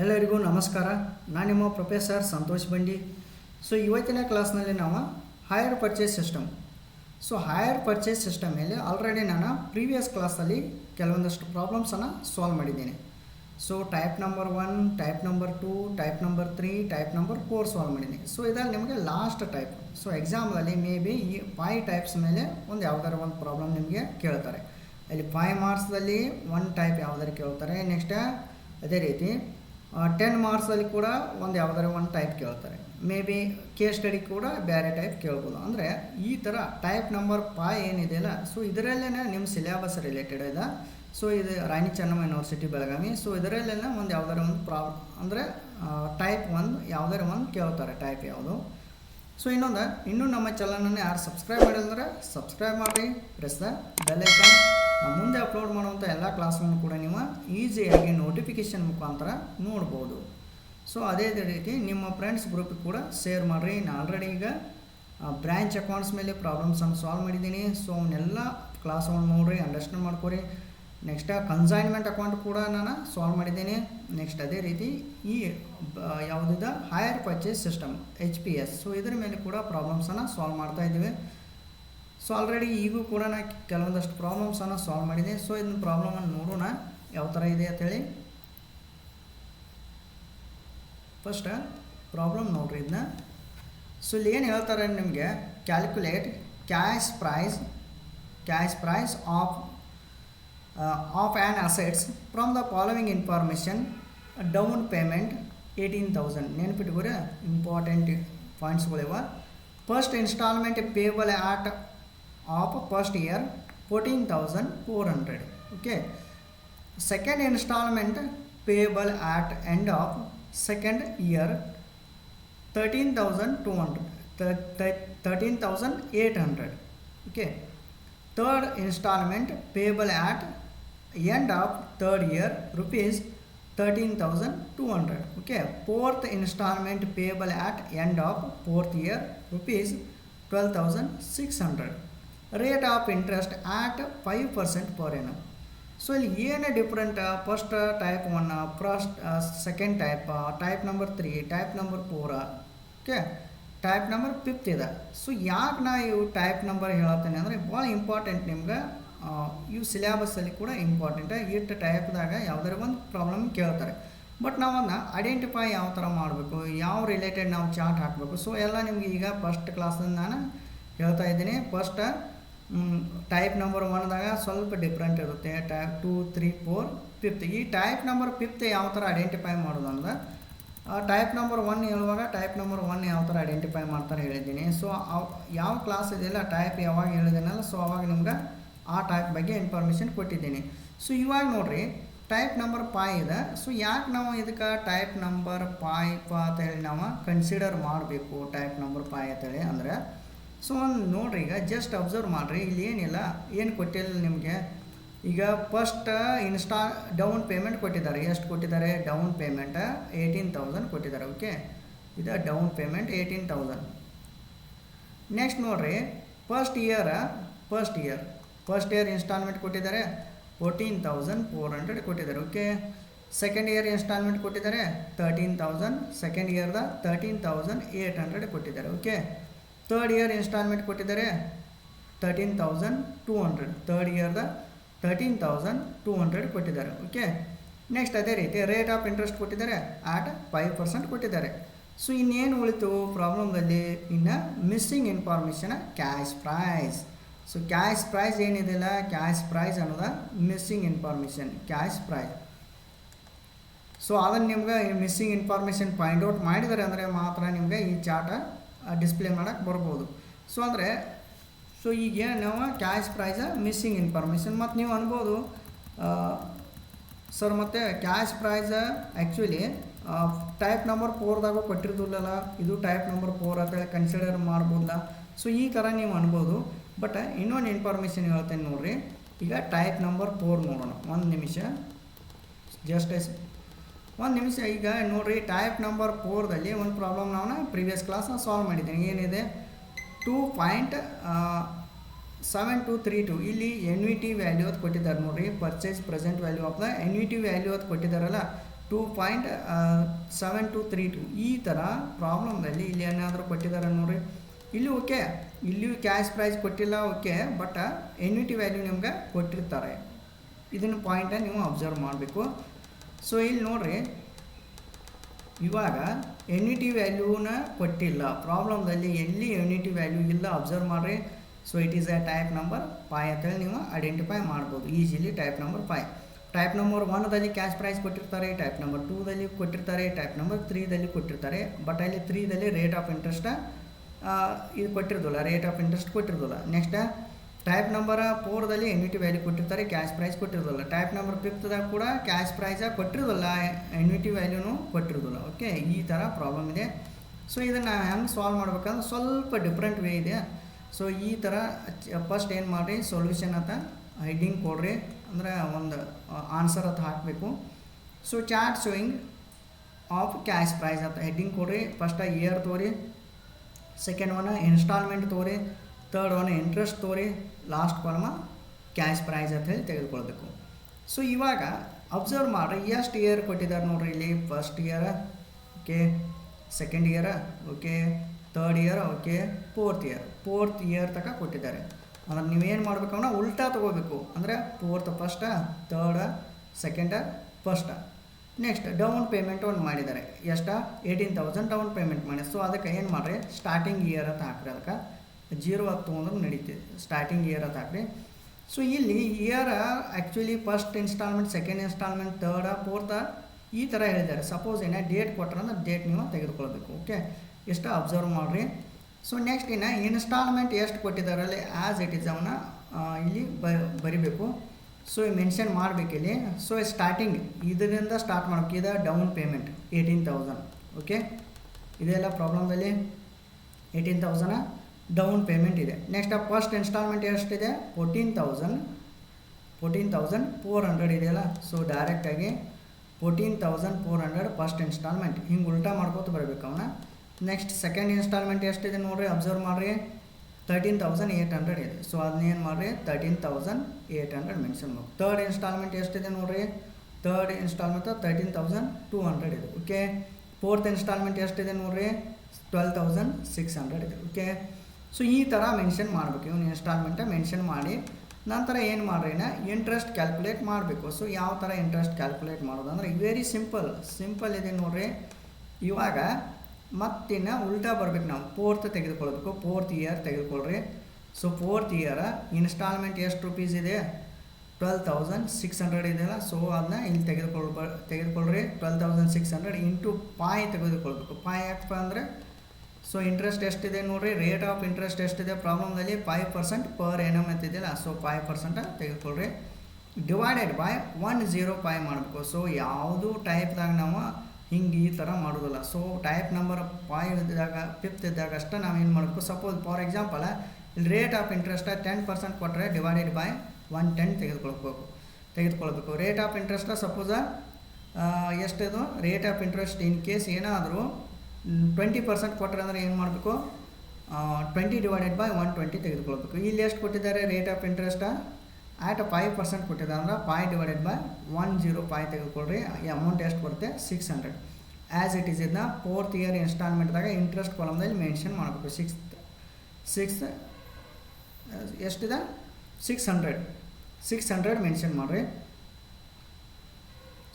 ಎಲ್ಲರಿಗೂ ನಮಸ್ಕಾರ. ನಾನು ನಿಮ್ಮ ಪ್ರೊಫೆಸರ್ ಸಂತೋಷ್ ಬಂಡಿ. ಸೊ ಇವತ್ತಿನ ಕ್ಲಾಸ್ನಲ್ಲಿ ನಾವು hire purchase system so hire purchase system ಮೇಲೆ ಆಲ್ರೆಡಿ ನಾನು ಪ್ರೀವಿಯಸ್ ಕ್ಲಾಸಲ್ಲಿ ಕೆಲವೊಂದಷ್ಟು ಪ್ರಾಬ್ಲಮ್ಸನ್ನು ಸಾಲ್ವ್ ಮಾಡಿದ್ದೀನಿ. So type number one type number two type number three type number four solve ಮಾಡಿದ್ದೀನಿ. ಸೊ ಇದರಲ್ಲಿ ನಿಮಗೆ ಲಾಸ್ಟ್ ಟೈಪ್ ಸೊ ಎಕ್ಸಾಮ್ನಲ್ಲಿ ಮೇ ಬಿ ಈ ಫೈ ಟೈಪ್ಸ್ ಮೇಲೆ ಒಂದು ಯಾವುದಾದ್ರು ಒಂದು ಪ್ರಾಬ್ಲಮ್ ನಿಮಗೆ ಕೇಳ್ತಾರೆ. ಅಲ್ಲಿ ಫೈವ್ ಮಾರ್ಕ್ಸ್ದಲ್ಲಿ ಒನ್ ಟೈಪ್ ಯಾವ್ದಾರು ಕೇಳ್ತಾರೆ. ನೆಕ್ಸ್ಟ್ ಅದೇ ರೀತಿ ಟೆನ್ ಮಾರ್ಕ್ಸಲ್ಲಿ ಕೂಡ ಒಂದು ಯಾವುದಾದ್ರೆ ಒಂದು ಟೈಪ್ ಕೇಳ್ತಾರೆ. ಮೇ ಬಿ ಕೇಸ್ ಸ್ಟಡಿ ಕೂಡ ಬೇರೆ ಟೈಪ್ ಕೇಳ್ಬೋದು. ಅಂದರೆ ಈ ಥರ ಟೈಪ್ ನಂಬರ್ ಫೈ ಏನಿದೆಯಲ್ಲ ಸೊ ಇದರಲ್ಲೇ ನಿಮ್ಮ ಸಿಲೆಬಸ್ ರಿಲೇಟೆಡ್ ಇದೆ. ಸೊ ಇದು ರಾಣಿ ಚೆನ್ನಮ್ಮ ಯೂನಿವರ್ಸಿಟಿ ಬೆಳಗಾವಿ. ಸೊ ಇದರಲ್ಲೆಲ್ಲ ಒಂದು ಯಾವ್ದಾರ ಒಂದು ಪ್ರಾಬ್ ಅಂದರೆ ಟೈಪ್ ಒಂದು ಯಾವ್ದಾರ ಒಂದು ಕೇಳ್ತಾರೆ ಟೈಪ್ ಯಾವುದು. ಸೊ ಇನ್ನೊಂದು, ಇನ್ನೂ ನಮ್ಮ ಚಾನಲನ್ನು ಯಾರು ಸಬ್ಸ್ಕ್ರೈಬ್ ಮಾಡಿದ್ರೆ ಸಬ್ಸ್ಕ್ರೈಬ್ ಮಾಡಿ ಪ್ರೆಸ್ ದ ಬೆಲ್ ಐಕಾನ್ ಮುಂದೆ ಅಪ್ಲೋಡ್ ಮಾಡುವಂಥ ಎಲ್ಲ ಕ್ಲಾಸ್ಗಳನ್ನು ಕೂಡ ನೀವು ಈಸಿಯಾಗಿ ನೋಟಿಫಿಕೇಷನ್ ಮುಖಾಂತರ ನೋಡ್ಬೋದು. ಸೊ ಅದೇ ರೀತಿ ನಿಮ್ಮ ಫ್ರೆಂಡ್ಸ್ ಗ್ರೂಪ್ ಕೂಡ ಶೇರ್ ಮಾಡಿರಿ. ನಾನು ಆಲ್ರೆಡಿ ಈಗ ಬ್ರ್ಯಾಂಚ್ ಅಕೌಂಟ್ಸ್ ಮೇಲೆ ಪ್ರಾಬ್ಲಮ್ಸನ್ನು ಸಾಲ್ವ್ ಮಾಡಿದ್ದೀನಿ. ಸೊ ಅವನ್ನೆಲ್ಲ ಕ್ಲಾಸ್ಗಳನ್ನು ನೋಡಿರಿ ಅಂಡರ್ಸ್ಟ್ಯಾಂಡ್ ಮಾಡ್ಕೊರಿ. ನೆಕ್ಸ್ಟ್ ಕನ್ಸೈನ್ಮೆಂಟ್ ಅಕೌಂಟ್ ಕೂಡ ನಾನು ಸಾಲ್ವ್ ಮಾಡಿದ್ದೀನಿ. ನೆಕ್ಸ್ಟ್ ಅದೇ ರೀತಿ ಈ ಯಾವುದಿದೆ hire purchase system H P S so ಇದರ ಮೇಲೆ ಕೂಡ ಪ್ರಾಬ್ಲಮ್ಸನ್ನು ಸಾಲ್ವ್ ಮಾಡ್ತಾ ಇದ್ದೀವಿ. ಸೊ ಆಲ್ರೆಡಿ ಈಗೂ ಕೂಡ ನಾ ಕೆಲವೊಂದಷ್ಟು ಪ್ರಾಬ್ಲಮ್ಸನ್ನು ಸಾಲ್ವ್ ಮಾಡಿದೆ. ಸೊ ಇದನ್ನ ಪ್ರಾಬ್ಲಮನ್ನು ನೋಡೋಣ. ಯಾವ ಥರ ಇದೆ ಅಂತೇಳಿ. ಫಸ್ಟ್ ಪ್ರಾಬ್ಲಮ್ ನೋಡ್ರಿ ಇದನ್ನ ಸೊ ಇಲ್ಲಿ ಏನು ಹೇಳ್ತಾರೆ ನಿಮಗೆ? Calculate cash price cash price of of and assets from the following information down payment eighteen thousand ನೆನ್ಪಿಟ್ಕೋರಿ? Important ಪಾಯಿಂಟ್ಸ್ಗಳಿವೆ first instalment payable at of first year 14400 okay. Second installment payable at end of second year 13200 13800 okay. Third installment payable at end of third year rupees 13200 okay. Fourth installment payable at end of fourth year rupees 12600 rate of interest at 5% per annum. So ಇಲ್ಲಿ ಏನು different first type one first second type type number three type number four okay type number fifth ಇದೆ. So ಯಾಕೆ ನಾ ಇವು type number ಹೇಳತ್ತೇನೆ ಅಂದರೆ ಭಾಳ important ನಿಮ್ಗೆ ಇವು ಸಿಲೆಬಸ್ಸಲ್ಲಿ ಕೂಡ ಇಂಪಾರ್ಟೆಂಟ್ ಇಟ್ಟು ಟೈಪ್ದಾಗ ಯಾವ್ದಾರ ಒಂದು ಪ್ರಾಬ್ಲಮ್ ಕೇಳ್ತಾರೆ. ಬಟ್ ನಾವನ್ನ ಐಡೆಂಟಿಫೈ ಯಾವ ಥರ ಮಾಡಬೇಕು, ಯಾವ ರಿಲೇಟೆಡ್ ನಾವು ಚಾರ್ಟ್ ಹಾಕಬೇಕು. ಸೊ ಎಲ್ಲ ನಿಮ್ಗೆ ಈಗ ಫಸ್ಟ್ ಕ್ಲಾಸಿಂದ ನಾನು ಹೇಳ್ತಾ ಇದ್ದೀನಿ. ಫಸ್ಟ್ ಟೈಪ್ ನಂಬರ್ ಒನ್ದಾಗ ಸ್ವಲ್ಪ ಡಿಫ್ರೆಂಟ್ ಇರುತ್ತೆ. Type two three four fifth ಈ ಟೈಪ್ ನಂಬರ್ ಫಿಫ್ತ್ ಯಾವ ಥರ ಐಡೆಂಟಿಫೈ ಮಾಡೋದು ಅಂದ್ರೆ ಟೈಪ್ ನಂಬರ್ ಒನ್ ಹೇಳುವಾಗ ಟೈಪ್ ನಂಬರ್ ಒನ್ ಯಾವ ಥರ ಐಡೆಂಟಿಫೈ ಮಾಡ್ತಾರೆ ಹೇಳಿದ್ದೀನಿ. ಸೊ ಯಾವ ಕ್ಲಾಸ್ ಇದೆಯಲ್ಲ ಟೈಪ್ ಯಾವಾಗ ಹೇಳಿದ್ದೀನಲ್ಲ ಸೊ ಅವಾಗ ನಿಮ್ಗೆ ಆ ಟೈಪ್ ಬಗ್ಗೆ ಇನ್ಫಾರ್ಮೇಷನ್ ಕೊಟ್ಟಿದ್ದೀನಿ. ಸೊ ಇವಾಗ ನೋಡಿರಿ ಟೈಪ್ ನಂಬರ್ ಪಾಯ್ ಇದೆ. ಸೊ ಯಾಕೆ ನಾವು ಇದಕ್ಕೆ ಟೈಪ್ ನಂಬರ್ ಪಾಯ್ ಪಾ ಅಂತ ಹೇಳಿ ನಾವು ಕನ್ಸಿಡರ್ ಮಾಡಬೇಕು ಟೈಪ್ ನಂಬರ್ ಪಾಯ್ ಅಂತೇಳಿ ಅಂದರೆ ಸೊ ಒಂದು ನೋಡ್ರಿ, ಈಗ ಜಸ್ಟ್ ಅಬ್ಸರ್ವ್ ಮಾಡಿರಿ, ಇಲ್ಲಿ ಏನಿಲ್ಲ, ಏನು ಕೊಟ್ಟಿಲ್ಲ ನಿಮಗೆ? ಈಗ ಫಸ್ಟ್ ಇನ್ಸ್ಟಾ ಡೌನ್ ಪೇಮೆಂಟ್ ಕೊಟ್ಟಿದ್ದಾರೆ. ಎಷ್ಟು ಕೊಟ್ಟಿದ್ದಾರೆ? ಡೌನ್ ಪೇಮೆಂಟ್ ಏಯ್ಟೀನ್ ತೌಸಂಡ್ ಕೊಟ್ಟಿದ್ದಾರೆ ಓಕೆ ಇದು down payment eighteen thousand next ನೋಡ್ರಿ first year first year first year instalment ಕೊಟ್ಟಿದ್ದಾರೆ ಫೋರ್ಟೀನ್ ತೌಸಂಡ್ ಫೋರ್ ಹಂಡ್ರೆಡ್ ಕೊಟ್ಟಿದ್ದಾರೆ ಓಕೆ ಸೆಕೆಂಡ್ ಇಯರ್ ಇನ್ಸ್ಟಾಲ್ಮೆಂಟ್ ಕೊಟ್ಟಿದ್ದಾರೆ ತರ್ಟೀನ್ ತೌಸಂಡ್ ಸೆಕೆಂಡ್ ಇಯರ್ದ ತರ್ಟೀನ್ ತೌಸಂಡ್ ಏಯ್ಟ್ ಹಂಡ್ರೆಡ್ ಕೊಟ್ಟಿದ್ದಾರೆ okay third year instalment ಕೊಟ್ಟಿದ್ದಾರೆ thirteen thousand two hundred third ಇಯರ್ದ thirteen thousand two hundred ಕೊಟ್ಟಿದ್ದಾರೆ. Okay next ಅದೇ ರೀತಿ rate of interest ಕೊಟ್ಟಿದ್ದಾರೆ at five percent ಕೊಟ್ಟಿದ್ದಾರೆ. So ಇನ್ನೇನು ಉಳಿತು ಪ್ರಾಬ್ಲಮ್ದಲ್ಲಿ ಇನ್ನು missing information cash price so cash price ಏನಿದೆಯಲ್ಲ ಕ್ಯಾಶ್ ಪ್ರೈಸ್ ಅನ್ನೋದ missing information cash price so ಅದನ್ನು ನಿಮ್ಗೆ ಮಿಸ್ಸಿಂಗ್ ಇನ್ಫಾರ್ಮೇಷನ್ ಫೈಂಡ್ ಔಟ್ ಮಾಡಿದರೆ ಅಂದರೆ ಮಾತ್ರ ನಿಮಗೆ ಈ ಚಾರ್ಟ ಡಿಸ್ಪ್ಲೇ ಮಾಡೋಕ್ಕೆ ಬರ್ಬೋದು. ಸೊ ಅಂದರೆ ಸೊ ಈಗ ನಾವು ಕ್ಯಾಶ್ ಪ್ರೈಸ ಮಿಸ್ಸಿಂಗ್ ಇನ್ಫಾರ್ಮೇಷನ್ ಮತ್ತು ನೀವು ಅನ್ಬೋದು ಸರ್ ಮತ್ತು cash price actually type number ಫೋರ್ದಾಗ ಕೊಟ್ಟಿರ್ದಿಲ್ಲಲ್ಲ, ಇದು ಟೈಪ್ ನಂಬರ್ ಫೋರ್ ಅಂತೇಳಿ ಕನ್ಸಿಡರ್ ಮಾಡ್ಬೋದಲ್ಲ. ಸೊ ಈ ಥರ ನೀವು ಅನ್ಬೋದು. ಬಟ್ ಇನ್ನೊಂದು ಇನ್ಫಾರ್ಮೇಷನ್ ಹೇಳ್ತೇನೆ ನೋಡಿರಿ. ಈಗ ಟೈಪ್ ನಂಬರ್ ಫೋರ್ ನೋಡೋಣ. ಒಂದು ನಿಮಿಷ. ಜಸ್ಟ್ ಎಸ್ ಒಂದು ನಿಮಿಷ ಈಗ ನೋಡಿರಿ ಟೈಪ್ ನಂಬರ್ ಫೋರ್ದಲ್ಲಿ ಒಂದು ಪ್ರಾಬ್ಲಮ್ ನಾವು ಪ್ರೀವಿಯಸ್ ಕ್ಲಾಸ್ ಸಾಲ್ವ್ ಮಾಡಿದ್ದೀನಿ ಏನಿದೆ? Two point seven two three two ಇಲ್ಲಿ ಎನ್ ವಿ ಟಿ ವ್ಯಾಲ್ಯೂ ಅದು ಕೊಟ್ಟಿದ್ದಾರೆ ನೋಡಿರಿ. Purchase present value of the N V T value ಅದು ಕೊಟ್ಟಿದ್ದಾರಲ್ಲ. Two point seven two three two ಈ ಥರ ಪ್ರಾಬ್ಲಮ್ನಲ್ಲಿ ಇಲ್ಲಿ ಏನಾದರೂ ಕೊಟ್ಟಿದ್ದಾರೆ ನೋಡಿರಿ. ಇಲ್ಲಿ ಓಕೆ ಇಲ್ಲಿಯೂ ಕ್ಯಾಶ್ ಪ್ರೈಸ್ ಕೊಟ್ಟಿಲ್ಲ okay but N V T value ನಿಮ್ಗೆ ಕೊಟ್ಟಿರ್ತಾರೆ. ಇದನ್ನು ಪಾಯಿಂಟ ನೀವು ಅಬ್ಸರ್ವ್ ಮಾಡಬೇಕು. ಸೊ ಇಲ್ಲಿ ನೋಡ್ರಿ. ಇವಾಗ ಎನ್ಇಟಿ ವ್ಯಾಲ್ಯೂನ ಕೊಟ್ಟಿಲ್ಲ. ಪ್ರಾಬ್ಲಮ್ದಲ್ಲಿ ಎಲ್ಲಿ ಯುನಿಟಿ ವ್ಯಾಲ್ಯೂ ಇಲ್ಲ ಅಬ್ಸರ್ವ್ ಮಾಡಿರಿ. So it is a type number five ಅಂತೇಳಿ ನೀವು ಐಡೆಂಟಿಫೈ ಮಾಡ್ಬೋದು. Easily type number five type number ಒನ್ದಲ್ಲಿ cash price ಕೊಟ್ಟಿರ್ತಾರೆ ಟೈಪ್ ನಂಬರ್ ಟೂದಲ್ಲಿ ಕೊಟ್ಟಿರ್ತಾರೆ ಟೈಪ್ ನಂಬರ್ ತ್ರೀದಲ್ಲಿ ಕೊಟ್ಟಿರ್ತಾರೆ. ಬಟ್ ಅಲ್ಲಿ ತ್ರೀದಲ್ಲಿ ರೇಟ್ ಆಫ್ ಇಂಟ್ರೆಸ್ಟ್ ಇದು ಕೊಟ್ಟಿರೋದಿಲ್ಲ ರೇಟ್ ಆಫ್ ಇಂಟ್ರೆಸ್ಟ್ ಕೊಟ್ಟಿರೋದಿಲ್ಲ. ನೆಕ್ಸ್ಟ್ ಟೈಪ್ ನಂಬರ್ ಫೋರ್ದಲ್ಲಿ ಎನ್ವಿಟಿ ವ್ಯಾಲ್ಯೂ ಕೊಟ್ಟಿರ್ತಾರೆ ಕ್ಯಾಶ್ ಪ್ರೈಸ್ ಕೊಟ್ಟಿರೋದಿಲ್ಲ. ಟೈಪ್ ನಂಬರ್ ಫಿಫ್ತ್ದಾಗ ಕೂಡ ಕ್ಯಾಶ್ ಪ್ರೈಸ ಕೊಟ್ಟಿರೋದಿಲ್ಲ ಟಿ ವ್ಯಾಲ್ಯೂನು ಕೊಟ್ಟಿರೋದಿಲ್ಲ. ಓಕೆ ಈ ಥರ ಪ್ರಾಬ್ಲಮ್ ಇದೆ. ಸೊ ಇದನ್ನು ಹೆಂಗೆ ಸಾಲ್ವ್ ಮಾಡ್ಬೇಕಂದ್ರೆ ಸ್ವಲ್ಪ ಡಿಫ್ರೆಂಟ್ ವೇ ಇದೆ. ಸೊ ಈ ಥರ ಫಸ್ಟ್ ಏನು ಮಾಡಿರಿ ಸೊಲ್ಯೂಷನ್ ಅಂತ ಹೈಡಿಂಗ್ ಕೊಡ್ರಿ. ಅಂದರೆ ಒಂದು ಆನ್ಸರ್ ಅಂತ ಹಾಕಬೇಕು. So chart showing of cash price ಅಂತ ಹೆಡ್ಡಿಂಗ್ ಕೊಡ್ರಿ. ಫಸ್ಟ್ ಇಯರ್ ತೋರಿ. ಸೆಕೆಂಡ್ ಒನ್ ಇನ್ಸ್ಟಾಲ್ಮೆಂಟ್ ತೋರಿ. ತರ್ಡ್ ಒನ್ ಇಂಟ್ರೆಸ್ಟ್ ತೋರಿ. ಲಾಸ್ಟ್ ಕಾಲಮ ಕ್ಯಾಶ್ ಪ್ರೈಸ್ ಅಂತ ಹೇಳಿ ತೆಗೆದುಕೊಳ್ಬೇಕು. ಸೊ, ಇವಾಗ ಅಬ್ಸರ್ವ್ ಮಾಡಿರಿ ಎಷ್ಟು ಇಯರ್ ಕೊಟ್ಟಿದ್ದಾರೆ ನೋಡ್ರಿ ಇಲ್ಲಿ. First year okay second year okay third year okay fourth year fourth year ತನಕ ಕೊಟ್ಟಿದ್ದಾರೆ. ಅಂದ್ರೆ ನೀವೇನು ಮಾಡಬೇಕು ಅಂದ್ರೆ ಉಲ್ಟಾ ತೊಗೋಬೇಕು. ಅಂದರೆ fourth first third second first next down payment ಒಂದು ಮಾಡಿದ್ದಾರೆ. ಎಷ್ಟ? ಏಯ್ಟೀನ್ ತೌಸಂಡ್ ಡೌನ್ ಪೇಮೆಂಟ್ ಮಾಡಿ. ಸೊ ಅದಕ್ಕೆ ಏನು ಮಾಡಿರಿ? ಸ್ಟಾರ್ಟಿಂಗ್ ಇಯರ್ ಅಂತ ಹಾಕ್ರಿ ಅದಕ್ಕೆ. ಜೀರೋ ಹತ್ತು ತೊಗೊಂಡ್ರೆ ನಡೀತದೆ ಸ್ಟಾರ್ಟಿಂಗ್ ಇಯರ್ ಹಾಕ್ರಿ ಸೊ ಇಲ್ಲಿ year actually first instalment second instalment third fourth ಈ ಥರ ಹೇಳಿದ್ದಾರೆ. ಸಪೋಸ್ ಏನ ಡೇಟ್ ಕೊಟ್ಟರೆ ಡೇಟ್ ನೀವು ತೆಗೆದುಕೊಳ್ಬೇಕು ಓಕೆ ಇಷ್ಟ ಅಬ್ಸರ್ವ್ ಮಾಡಿರಿ. ಸೊ ನೆಕ್ಸ್ಟ್ ಇನ್ನು ಇನ್ಸ್ಟಾಲ್ಮೆಂಟ್ ಎಷ್ಟು ಕೊಟ್ಟಿದ್ದಾರೆ ಅಲ್ಲಿ ಆ್ಯಸ್ ಇಟ್ ಇಸ್ ಅವನ್ನ ಇಲ್ಲಿ ಬರಿಬೇಕು. ಸೊ ಮೆನ್ಷನ್ ಮಾಡಬೇಕು ಇಲ್ಲಿ. ಸೊ ಸ್ಟಾರ್ಟಿಂಗ್ ಇದರಿಂದ ಸ್ಟಾರ್ಟ್ ಮಾಡಬೇಕು. ಇದು down payment eighteen thousand okay ಇದೆಲ್ಲ ಪ್ರಾಬ್ಲಮ್ದಲ್ಲಿ ಏಯ್ಟೀನ್ ತೌಸಂಡ್ ಡೌನ್ ಪೇಮೆಂಟ್ ಇದೆ. ನೆಕ್ಸ್ಟ್ ಫಸ್ಟ್ ಇನ್ಸ್ಟಾಲ್ಮೆಂಟ್ ಎಷ್ಟಿದೆ? Fourteen thousand fourteen thousand four hundred ಇದೆಯಲ್ಲ? ಸೊ ಡೈರೆಕ್ಟಾಗಿ fourteen thousand four hundred first instalment ಹಿಂಗೆ ಉಲ್ಟಾ ಮಾಡ್ಕೋತ ಬರಬೇಕು ಅವನ. ನೆಕ್ಸ್ಟ್ ಸೆಕೆಂಡ್ ಇನ್ಸ್ಟಾಲ್ಮೆಂಟ್ ಎಷ್ಟಿದೆ ನೋಡಿರಿ ಅಬ್ಸರ್ವ್ ಮಾಡಿರಿ. ತರ್ಟೀನ್ ತೌಸಂಡ್ ಏಯ್ಟ್ ಹಂಡ್ರೆಡ್ ಇದೆ. ಸೊ ಅದನ್ನೇನು ಮಾಡಿರಿ? Thirteen thousand eight hundred mention ಮಾಡಿ ತರ್ಡ್ ಇನ್ಸ್ಟಾಲ್ಮೆಂಟ್ ಎಷ್ಟಿದೆ ನೋಡಿರಿ? Third instalment thirteen thousand two hundred ಇದೆ. ಓಕೆ ಫೋರ್ತ್ ಇನ್ಸ್ಟಾಲ್ಮೆಂಟ್ ಎಷ್ಟಿದೆ ನೋಡಿರಿ? ಟ್ವೆಲ್ ತೌಸಂಡ್ ಸಿಕ್ಸ್ ಹಂಡ್ರೆಡ್ ಇದೆ. ಓಕೆ ಸೊ ಈ ಥರ ಮೆನ್ಷನ್ ಮಾಡಬೇಕು. ಇವನು ಇನ್ಸ್ಟಾಲ್ಮೆಂಟ ಮೆನ್ಷನ್ ಮಾಡಿ, ನಂತರ ಏನು ಮಾಡ್ರಿನ ಇಂಟ್ರೆಸ್ಟ್ ಕ್ಯಾಲ್ಕುಲೇಟ್ ಮಾಡಬೇಕು. ಸೊ ಯಾವ ಥರ ಇಂಟ್ರೆಸ್ಟ್ ಕ್ಯಾಲ್ಕುಲೇಟ್ ಮಾಡೋದು? ಅಂದರೆ ವೆರಿ ಸಿಂಪಲ್ ಸಿಂಪಲ್ ಇದೆ ನೋಡ್ರಿ. ಇವಾಗ, ಮತ್ತಿನ್ನ ಉಲ್ಟಾ ಬರ್ಬೇಕು ನಾವು. ಫೋರ್ತ್ ತೆಗೆದುಕೊಳ್ಬೇಕು ಫೋರ್ತ್ ಇಯರ್ ತೆಗೆದುಕೊಳ್ರಿ. ಸೊ ಫೋರ್ತ್ ಇಯರ ಇನ್ಸ್ಟಾಲ್ಮೆಂಟ್ ಎಷ್ಟು ರುಪೀಸ್ ಇದೆ? ಟ್ವೆಲ್ ತೌಸಂಡ್ ಸಿಕ್ಸ್ ಹಂಡ್ರೆಡ್ ಇದೆಯಲ್ಲ? ಸೊ ಅದನ್ನ ಇಲ್ಲಿ ತೆಗೆದುಕೊಳ್ಬ, ತೆಗೆದುಕೊಳ್ರಿ. Twelve thousand six hundred into five ತೆಗೆದುಕೊಳ್ಬೇಕು. ಪಾಯ್ ಯಾಕಪ್ಪ ಅಂದರೆ ಸೊ ಇಂಟ್ರೆಸ್ಟ್ ಎಷ್ಟಿದೆ ನೋಡಿರಿ. ರೇಟ್ ಆಫ್ ಇಂಟ್ರೆಸ್ಟ್ ಎಷ್ಟಿದೆ ಪ್ರಾಬ್ಲಮ್ನಲ್ಲಿ ಫೈವ್ ಪರ್ಸೆಂಟ್ ಪರ್ ಎನಮ್ ಅಂತಿದೆಯಲ್ಲ. So five percent ತೆಗೆದುಕೊಳ್ರಿ. Divided by one zero five ಮಾಡಬೇಕು. ಸೊ ಯಾವುದು ಟೈಪ್ದಾಗ ನಾವು ಹಿಂಗೆ ಈ ಥರ ಮಾಡೋದಿಲ್ಲ. ಸೊ ಟೈಪ್ ನಂಬರ್ ಫೈವ್ ಇದ್ದಾಗ ಫಿಫ್ತ್ ಇದ್ದಾಗ ಅಷ್ಟೇ ನಾವು ಏನು ಮಾಡಬೇಕು? ಸಪೋಸ್ ಫಾರ್ ಎಕ್ಸಾಂಪಲ್ ಇಲ್ಲಿ rate of interest ten percent ಕೊಟ್ಟರೆ ಡಿವೈಡೆಡ್ ಬೈ ಒನ್ ಟೆನ್ ತೆಗೆದುಕೊಳ್ಬೇಕು. ತೆಗೆದುಕೊಳ್ಬೇಕು. Rate of interest suppose ಎಷ್ಟಿದು? Rate of interest in case ಏನಾದರೂ ಟ್ವೆಂಟಿ ಪರ್ಸೆಂಟ್ ಕೊಟ್ಟರೆ ಅಂದರೆ ಏನು ಮಾಡಬೇಕು? Twenty divided by one twenty ತೆಗೆದುಕೊಳ್ಬೇಕು. ಇಲ್ಲಿ ಎಷ್ಟು ಕೊಟ್ಟಿದ್ದಾರೆ? Rate of interest at five percent ಕೊಟ್ಟಿದ್ದಾರೆ ಅಂದ್ರೆ five divided by one zero five ತೆಗೆದುಕೊಳ್ಳ್ರಿ ಈ ಅಮೌಂಟ್ ಎಷ್ಟು ಬರುತ್ತೆ? Six hundred as it is ಇದನ್ನ ಫೋರ್ತ್ ಇಯರ್ ಇನ್ಸ್ಟಾಲ್ಮೆಂಟ್ದಾಗ ಇಂಟ್ರೆಸ್ಟ್ ಕಾಲಮ್ದಲ್ಲಿ ಮೆನ್ಷನ್ ಮಾಡಬೇಕು. ಸಿಕ್ಸ್ ಸಿಕ್ಸ್ ಎಷ್ಟಿದೆ? Six hundred six hundred mention ಮಾಡಿರಿ.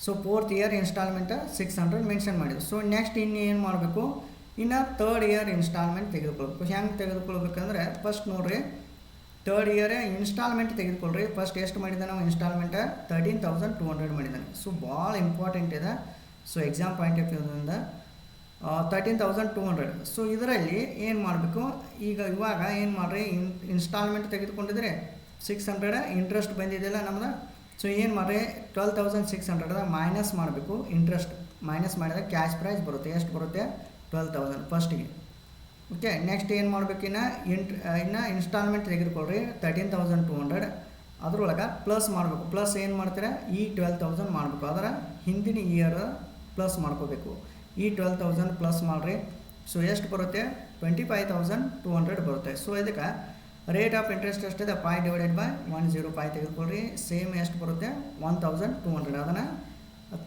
So fourth year instalment six hundred mention ಮಾಡಿದ್ರು. ಸೊ ನೆಕ್ಸ್ಟ್ ಇನ್ನು ಏನು ಮಾಡಬೇಕು? ಇನ್ನು ತರ್ಡ್ ಇಯರ್ ಇನ್ಸ್ಟಾಲ್ಮೆಂಟ್ ತೆಗೆದುಕೊಳ್ಬೇಕು ಹೆಂಗೆ ತೆಗೆದುಕೊಳ್ಬೇಕಂದ್ರೆ ಫಸ್ಟ್ ನೋಡಿರಿ ತರ್ಡ್ ಇಯರ್ ಇನ್ಸ್ಟಾಲ್ಮೆಂಟ್ ತೆಗೆದುಕೊಳ್ರಿ. ಫಸ್ಟ್ ಎಷ್ಟು ಮಾಡಿದ್ದಾನೆ ನಾವು instalment thirteen thousand two hundred ಮಾಡಿದ್ದಾನೆ. ಸೊ ಭಾಳ ಇಂಪಾರ್ಟೆಂಟ್ ಇದೆ. So exam point of ವ್ಯೂದಿಂದ thirteen thousand two hundred so ಇದರಲ್ಲಿ ಏನು ಮಾಡಬೇಕು? ಈಗ ಇವಾಗ ಏನು ಮಾಡಿರಿ? ಇನ್ ಇನ್ಸ್ಟಾಲ್ಮೆಂಟ್ ತೆಗೆದುಕೊಂಡಿದ್ರೆ ಸಿಕ್ಸ್ ಹಂಡ್ರೆಡ್ ಇಂಟ್ರೆಸ್ಟ್ ಬಂದಿದೆಯಲ್ಲ ನಮ್ದು? ಸೊ ಏನು ಮಾಡಿರಿ? Twelve thousand six hundred minus ಮಾಡಬೇಕು ಇಂಟ್ರೆಸ್ಟ್ ಮೈನಸ್ ಮಾಡಿದ್ರೆ ಕ್ಯಾಶ್ ಪ್ರೈಸ್ ಬರುತ್ತೆ. ಎಷ್ಟು ಬರುತ್ತೆ? ಟ್ವೆಲ್ ತೌಸಂಡ್ ಫಸ್ಟಿಗೆ ಓಕೆ ನೆಕ್ಸ್ಟ್ ಏನು ಮಾಡ್ಬೇಕು ಇನ್ನು? ಇಂಟ್ ಇನ್ನು ಇನ್ಸ್ಟಾಲ್ಮೆಂಟ್ ತೆಗೆದುಕೊಳ್ಳ್ರಿ ತರ್ಟೀನ್ ತೌಸಂಡ್ ಟು ಹಂಡ್ರೆಡ್ ಅದರೊಳಗೆ ಪ್ಲಸ್ ಮಾಡಬೇಕು. ಪ್ಲಸ್ ಏನು ಮಾಡ್ತೀರಾ? ಈ ಟ್ವೆಲ್ ತೌಸಂಡ್ ಮಾಡಬೇಕು. ಅದರ ಹಿಂದಿನ ಇಯರ್ ಪ್ಲಸ್ ಮಾಡ್ಕೋಬೇಕು. ಈ ಟ್ವೆಲ್ ತೌಸಂಡ್ ಪ್ಲಸ್ ಮಾಡಿರಿ. ಸೊ ಎಷ್ಟು ಬರುತ್ತೆ? Twenty five thousand two hundred ಬರುತ್ತೆ. ಸೊ ಇದಕ್ಕೆ ರೇಟ್ ಆಫ್ ಇಂಟ್ರೆಸ್ಟ್ ಎಷ್ಟಿದೆ five divided by one zero five ತೆಗೆದುಕೊಳ್ಳ್ರಿ same ಎಷ್ಟು ಬರುತ್ತೆ? ಒನ್ ತೌಸಂಡ್ ಟೂ ಹಂಡ್ರೆಡ್ ಅದನ್ನು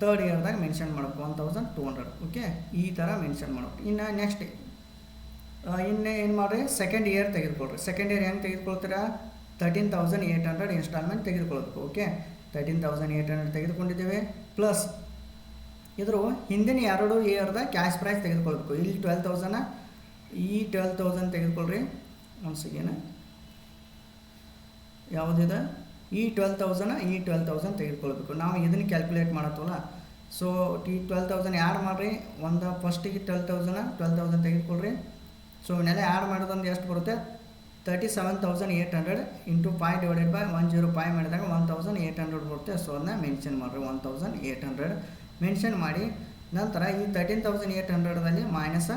ತರ್ಡ್ ಇಯರ್ದಾಗ ಮೆನ್ಷನ್ ಮಾಡ್ಬೇಕು. One thousand two hundred okay ಈ ಥರ ಮೆನ್ಷನ್ ಮಾಡೋಕೆ ಇನ್ನು ನೆಕ್ಸ್ಟ್ ಇನ್ನು ಏನು ಮಾಡಿರಿ? ಸೆಕೆಂಡ್ ಇಯರ್ ತೆಗೆದುಕೊಳ್ರಿ. ಸೆಕೆಂಡ್ ಇಯರ್ ಹೆಂಗೆ ತೆಗೆದುಕೊಳ್ತೀರಾ? Thirteen thousand eight hundred instalment ತೆಗೆದುಕೊಳ್ಬೇಕು okay thirteen thousand eight hundred ತೆಗೆದುಕೊಂಡಿದ್ದೇವೆ. ಪ್ಲಸ್ ಇದ್ರ ಹಿಂದಿನ ಎರಡು ಇಯರ್ದ ಕ್ಯಾಶ್ ಪ್ರೈಸ್ ತೆಗೆದುಕೊಳ್ಬೇಕು. ಇಲ್ಲಿ ಟ್ವೆಲ್ ತೌಸಂಡ ಈ ಟ್ವೆಲ್ ತೌಸಂಡ್ ತೆಗೆದುಕೊಳ್ರಿ. ಒನ್ಸಿಗೇನ ಯಾವುದಿದೆ? ಈ ಟ್ವೆಲ್ ತೌಸಂಡ್ ಈ ಟ್ವೆಲ್ ತೌಸಂಡ್ ತೆಗೆದುಕೊಳ್ಬೇಕು. ನಾವು ಇದನ್ನು ಕ್ಯಾಲ್ಕುಲೇಟ್ ಮಾಡತ್ತಲ್ಲ? ಸೊ ಟಿ ಟ್ವೆಲ್ ತೌಸಂಡ್ ಆ್ಯಡ್ ಮಾಡಿರಿ. ಒಂದು ಫಸ್ಟಿಗೆ ಟ್ವೆಲ್ ತೌಸಂಡ್ ಟ್ವೆಲ್ ತೌಸಂಡ್ ತೆಗೆದುಕೊಳ್ರಿ. ಸೊ ಇವನ್ನೆಲ್ಲ ಆ್ಯಡ್ ಮಾಡೋದೊಂದು ಎಷ್ಟು ಬರುತ್ತೆ? Thirty seven thousand eight hundred into five divided by one zero five ಮಾಡಿದಾಗ ಒನ್ ತೌಸಂಡ್ ಏಯ್ಟ್ ಹಂಡ್ರೆಡ್ ಬರುತ್ತೆ. ಸೊ ಅದನ್ನ ಮೆನ್ಷನ್ ಮಾಡಿರಿ. One thousand eight hundred mention ಮಾಡಿ. ನಂತರ ಈ thirteen thousand eight ಹಂಡ್ರೆಡಲ್ಲಿ minus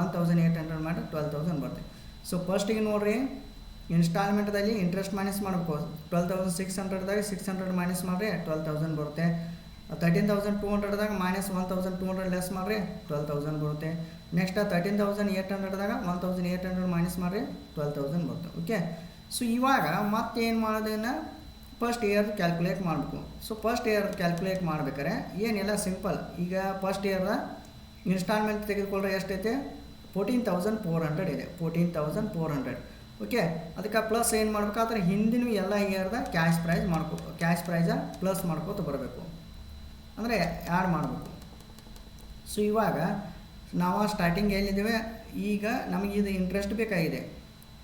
one thousand eight hundred ಮಾಡಿ twelve thousand ಬರುತ್ತೆ. So ಫಸ್ಟಿಗೆ ನೋಡಿರಿ. ಇನ್ಸ್ಟಾಲ್ಮೆಂಟ್ದಲ್ಲಿ ಇಂಟ್ರೆಸ್ಟ್ ಮೈನಸ್ ಮಾಡಬೇಕು ಟ್ವೆಲ್ ತೌಸಂಡ್ ಸಿಕ್ಸ್ ಹಂಡ್ರೆಡ್ದಾಗ ಸಿಕ್ಸ್ ಹಂಡ್ರೆಡ್ ಮೈನಸ್ ಮಾಡಿರಿ ಟ್ವೆಲ್ ತೌಸಂಡ್ ಬರುತ್ತೆ. Thirteen thousand two ಹಂಡ್ರೆಡ್ದಾಗ minus one thousand two hundred less ಮಾಡಿರಿ ಟ್ವೆಲ್ ತೌಸಂಡ್ ಬರುತ್ತೆ. Next thirteen thousand eight ಹಂಡ್ರೆಡ್ದಾಗ one thousand eight hundred minus ಮಾಡಿರಿ ಟ್ವೆಲ್ ತೌಸಂಡ್ ಬರುತ್ತೆ. Okay so ಇವಾಗ ಮತ್ತೇನು ಮಾಡೋದನ್ನು ಫಸ್ಟ್ ಇಯರ್ ಕ್ಯಾಲ್ಕುಲೇಟ್ ಮಾಡಬೇಕು. ಸೊ ಫಸ್ಟ್ ಇಯರ್ ಕ್ಯಾಲ್ಕುಲೇಟ್ ಮಾಡ್ಬೇಕಾರೆ ಏನಿಲ್ಲ ಸಿಂಪಲ್ ಈಗ ಫಸ್ಟ್ ಇಯರ್ ಇನ್ಸ್ಟಾಲ್ಮೆಂಟ್ ತೆಗೆದುಕೊಂಡ್ರೆ ಎಷ್ಟೈತೆ? ಫೋರ್ಟೀನ್ ತೌಸಂಡ್ ಫೋರ್ ಹಂಡ್ರೆಡ್ ಇದೆ. Fourteen thousand four hundred okay? ಅದಕ್ಕೆ ಪ್ಲಸ್ ಏನು ಮಾಡ್ಬೇಕಾದ್ರೆ ಹಿಂದಿನ ಎಲ್ಲ ಇಯರ್ದ ಕ್ಯಾಶ್ ಪ್ರೈಸ್ ಮಾಡ್ಕೋ ಕ್ಯಾಶ್ ಪ್ರೈಸ ಪ್ಲಸ್ ಮಾಡ್ಕೋತ ಬರಬೇಕು. ಅಂದರೆ ಆ್ಯಡ್ ಮಾಡಬೇಕು. ಸೊ ಇವಾಗ ನಾವು ಸ್ಟಾರ್ಟಿಂಗ್ ಎಲ್ಲಿದ್ದೇವೆ? ಈಗ ನಮಗೆ ಇದು ಇಂಟ್ರೆಸ್ಟ್ ಬೇಕಾಗಿದೆ.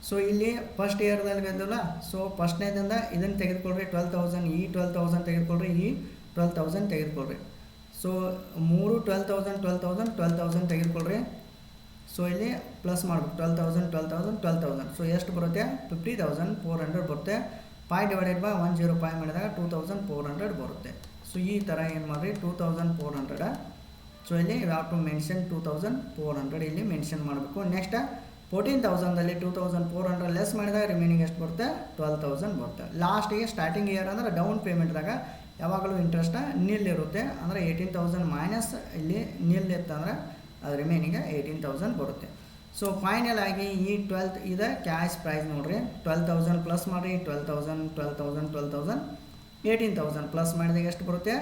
ಸೊ ಇಲ್ಲಿ ಫಸ್ಟ್ ಇಯರ್ದಲ್ಲಿ ಬಂದಲ್ಲ ಸೊ ಫಸ್ಟ್ನೇದಿಂದ ಇದನ್ನು ತೆಗೆದುಕೊಳ್ರಿ. ಟ್ವೆಲ್ ತೌಸಂಡ್ ಈ ಟ್ವೆಲ್ ತೌಸಂಡ್ ತೆಗೆದುಕೊಳ್ರಿ, ಈ ಟ್ವೆಲ್ ತೌಸಂಡ್ ತೆಗೆದುಕೊಳ್ರಿ. ಸೊ ಮೂರು twelve thousand twelve thousand twelve thousand ತೆಗೆದುಕೊಳ್ರಿ. So ಇಲ್ಲಿ ಪ್ಲಸ್ ಮಾಡಬೇಕು. Twelve thousand twelve thousand twelve thousand so ಎಷ್ಟು ಬರುತ್ತೆ? ಫಿಫ್ಟಿ ತೌಸಂಡ್ ಫೋರ್ ಹಂಡ್ರೆಡ್ ಬರುತ್ತೆ. Five divided by one zero five ಮಾಡಿದಾಗ ಟೂ ತೌಸಂಡ್ ಫೋರ್ ಹಂಡ್ರೆಡ್ ಬರುತ್ತೆ. So ಈ ಥರ ಏನು ಮಾಡಿರಿ? Two thousand four hundred so ಇಲ್ಲಿ ಯಾವ two mention two thousand four hundred ಇಲ್ಲಿ ಮೆನ್ಷನ್ ಮಾಡಬೇಕು. Next fourteen ತೌಸಂಡಲ್ಲಿ two thousand four hundred less ಮಾಡಿದಾಗ ರಿಮೈನಿಂಗ್ ಎಷ್ಟು ಬರುತ್ತೆ? ಟ್ವೆಲ್ ತೌಸಂಡ್ ಬರುತ್ತೆ. ಲಾಸ್ಟಿಗೆ ಸ್ಟಾರ್ಟಿಂಗ್ ಇಯರ್ ಅಂದ್ರೆ ಡೌನ್ ಪೇಮೆಂಟ್ದಾಗ ಯಾವಾಗಲೂ ಇಂಟ್ರೆಸ್ಟ್ ನಿಲ್ ಇರುತ್ತೆ ಅಂದರೆ ಏಯ್ಟೀನ್ ತೌಸಂಡ್ ಮೈನಸ್ ಇಲ್ಲಿ ನಿಲ್ ಅದು ರಿಮೈನಿಂಗ್ ಏಯ್ಟೀನ್ ತೌಸಂಡ್ ಬರುತ್ತೆ. ಸೊ ಫೈನಲ್ ಆಗಿ ಈ ಟ್ವೆಲ್ತ್ ಇದೆ ಕ್ಯಾಶ್ ಪ್ರೈಸ್ ನೋಡ್ರಿ. ಟ್ವೆಲ್ ತೌಸಂಡ್ ಪ್ಲಸ್ ಮಾಡಿ twelve thousand twelve thousand twelve thousand eighteen thousand plus ಮಾಡಿದಾಗ ಎಷ್ಟು ಬರುತ್ತೆ?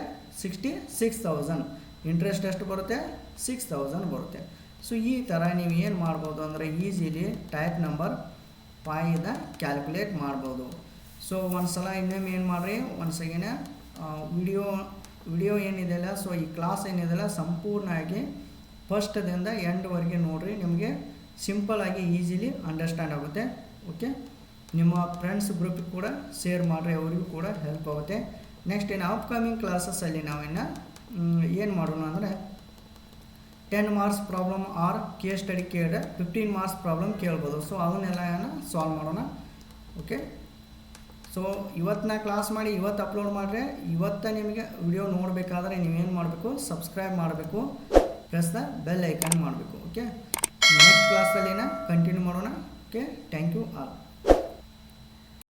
ಸಿಕ್ಸ್ಟಿ ಸಿಕ್ಸ್ ತೌಸಂಡ್ ಇಂಟ್ರೆಸ್ಟ್ ಎಷ್ಟು ಬರುತ್ತೆ? ಸಿಕ್ಸ್ ತೌಸಂಡ್ ಬರುತ್ತೆ. ಸೊ ಈ ಥರ ನೀವು ಏನು ಮಾಡ್ಬೋದು ಅಂದರೆ ಈಸಿಲಿ ಟೈಪ್ ನಂಬರ್ ಫೈದ ಕ್ಯಾಲ್ಕುಲೇಟ್ ಮಾಡ್ಬೋದು. ಸೊ ಒಂದು ಸಲ ಇನ್ನೊಮ್ಮೆ ಏನು ಮಾಡಿರಿ? ಒಂದು ಸಗಿನ ವಿಡಿಯೋ ವಿಡಿಯೋ ಏನಿದೆಯಲ್ಲ ಸೊ ಈ ಕ್ಲಾಸ್ ಏನಿದೆಯಲ್ಲ ಸಂಪೂರ್ಣವಾಗಿ ಫಸ್ಟ್ದಿಂದ ಎಂಡ್ವರೆಗೆ ನೋಡಿರಿ, ನಿಮಗೆ ಸಿಂಪಲಾಗಿ ಈಸಿಲಿ ಅಂಡರ್ಸ್ಟ್ಯಾಂಡ್ ಆಗುತ್ತೆ. ಓಕೆ ನಿಮ್ಮ ಫ್ರೆಂಡ್ಸ್ ಗ್ರೂಪ್ ಕೂಡ ಶೇರ್ ಮಾಡಿರಿ ಅವರಿಗೂ ಕೂಡ ಹೆಲ್ಪ್ ಆಗುತ್ತೆ. ನೆಕ್ಸ್ಟ್ ಇನ್ನು ಅಪ್ಕಮಿಂಗ್ ಕ್ಲಾಸಸ್ಸಲ್ಲಿ ನಾವಿನ್ನು ಏನು ಮಾಡೋಣ ಅಂದರೆ ten marks problem R K study ಕೇಳಿದ್ರೆ ಫಿಫ್ಟೀನ್ ಮಾರ್ಕ್ಸ್ ಪ್ರಾಬ್ಲಮ್ ಕೇಳ್ಬೋದು. ಸೊ ಅವನ್ನೆಲ್ಲ ಸಾಲ್ವ್ ಮಾಡೋಣ. ಓಕೆ ಸೊ ಇವತ್ತಿನ ಕ್ಲಾಸ್ ಮಾಡಿ ಇವತ್ತು ಅಪ್ಲೋಡ್ ಮಾಡಿದ್ರೆ ಇವತ್ತು ನಿಮಗೆ ವಿಡಿಯೋ ನೋಡಬೇಕಾದ್ರೆ ನೀವೇನು ಮಾಡಬೇಕು? ಸಬ್ಸ್ಕ್ರೈಬ್ ಮಾಡಬೇಕು. ಪ್ಲಸ್ ದ ಬೆಲ್ ಐಕಾನ್ ಮಾಡಬೇಕು ಓಕೆ ನೆಕ್ಸ್ಟ್ ಕ್ಲಾಸಲ್ಲಿನ ಕಂಟಿನ್ಯೂ ಮಾಡೋಣ ಓಕೆ ಥ್ಯಾಂಕ್ ಯು ಆಲ್